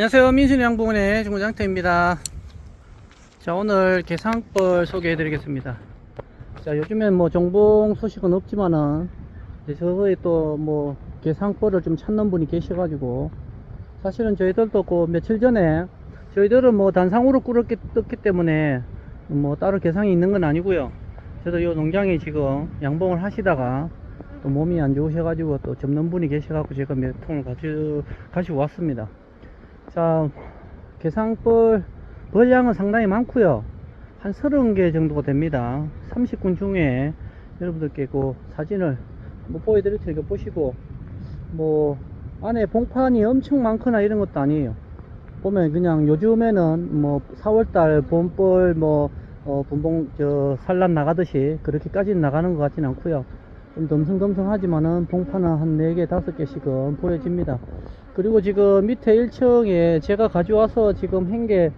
안녕하세요. 민순이 양봉원의 중구장터입니다. 자 오늘 개상벌 소개해 드리겠습니다. 자 요즘엔 뭐 정봉 소식은 없지만은 저거에 또 뭐 개상벌을 좀 찾는 분이 계셔 가지고 사실은 저희들도 그 며칠 전에 저희들은 뭐 단상으로 꿀었기 떴기 때문에 뭐 따로 개상이 있는 건 아니고요. 저도 요 농장에 지금 양봉을 하시다가 또 몸이 안 좋으셔 가지고 또 접는 분이 계셔 갖고 제가 몇 통을 가지고 가지고 왔습니다 자, 개상벌 벌량은 상당히 많고요. 한 30개 정도가 됩니다. 30군 중에 여러분들께 그 사진을 뭐 보여드릴 테니까 보시고 뭐 안에 봉판이 엄청 많거나 이런 것도 아니에요. 보면 그냥 요즘에는 뭐 4월달 봄벌 뭐 어, 분봉 저 산란 나가듯이 그렇게까지는 나가는 것 같진 않고요. 좀 덤성덤성하지만은 봉판은 한 4개, 5개씩은 보여집니다. 그리고 지금 밑에 1층에 제가 가져와서 지금 한게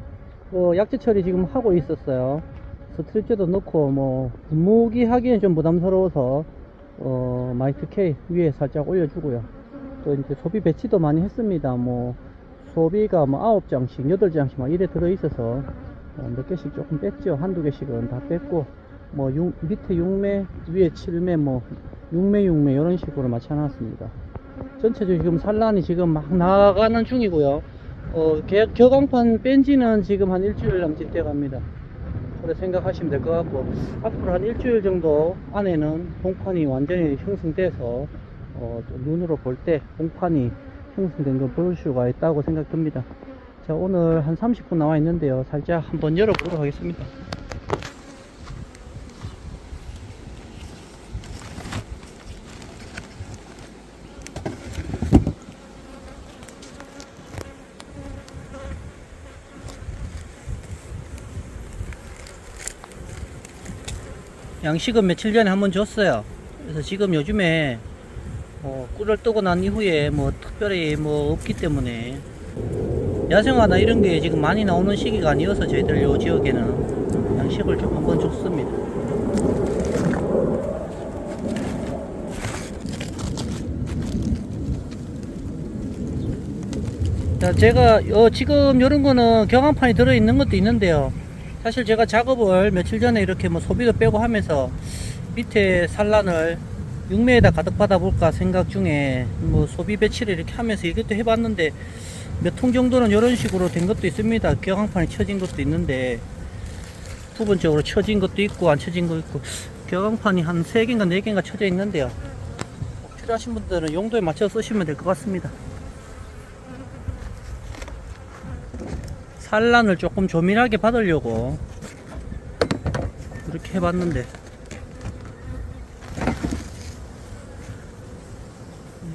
어, 약재 처리 지금 하고 있었어요. 스트립제도 넣고 뭐 분무기 하기엔 좀 부담스러워서 어, 마이트 K 위에 살짝 올려주고요. 또 이제 소비 배치도 많이 했습니다. 뭐 소비가 뭐 9장씩, 8장씩 막 이래 들어 있어서 어, 몇 개씩 조금 뺐죠. 한두 개씩은 다 뺐고 뭐 육- 밑에 6매, 위에 7매 뭐 6매, 6매 이런 식으로 맞춰놨습니다. 전체적으로 지금 산란이 지금 막 나가는 중이고요. 어, 개- 격앙판 뺀지는 지금 한 일주일 남짓 돼 갑니다. 그래 생각하시면 될 것 같고, 앞으로 한 일주일 정도 안에는 봉판이 완전히 형성돼서, 어, 또 눈으로 볼 때 봉판이 형성된 걸 볼 수가 있다고 생각됩니다. 자, 오늘 한 30분 나와 있는데요. 살짝 한번 열어보도록 하겠습니다. 양식은 며칠 전에 한번 줬어요. 그래서 지금 요즘에 뭐 꿀을 뜨고 난 이후에 뭐 특별히 뭐 없기 때문에 야생화나 이런 게 지금 많이 나오는 시기가 아니어서 저희들 요 지역에는 양식을 좀 한번 줬습니다. 자, 제가 어, 지금 이런 거는 경항판이 들어있는 것도 있는데요. 사실 제가 작업을 며칠 전에 이렇게 뭐 소비도 빼고 하면서 밑에 산란을 6매에다 가득 받아 볼까 생각 중에 뭐 소비 배치를 이렇게 하면서 이것도 해봤는데 몇 통 정도는 이런 식으로 된 것도 있습니다. 경항판이 쳐진 것도 있는데 부분적으로 쳐진 것도 있고 안 쳐진 것도 있고 경항판이 한 3개인가 4개인가 쳐져 있는데요. 꼭 필요하신 분들은 용도에 맞춰 쓰시면 될 것 같습니다. 산란을 조금 조밀하게 받으려고 이렇게 해봤는데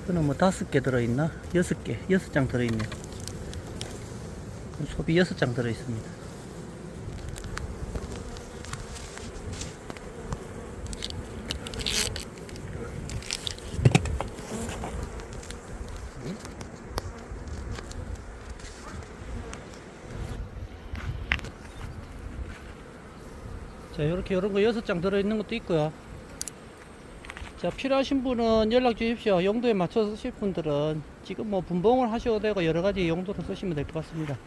이거는 뭐 다섯 개 들어있나? 여섯 개, 여섯 장 들어있네. 소비 여섯 장 들어있습니다. 자, 이렇게 이런 거 여섯 장 들어있는 것도 있고요. 자, 필요하신 분은 연락 주십시오. 용도에 맞춰서 쓰실 분들은 지금 뭐 분봉을 하셔도 되고 여러 가지 용도로 쓰시면 될 것 같습니다.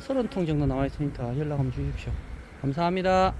30통 정도 나와 있으니까 연락 한번 주십시오. 감사합니다.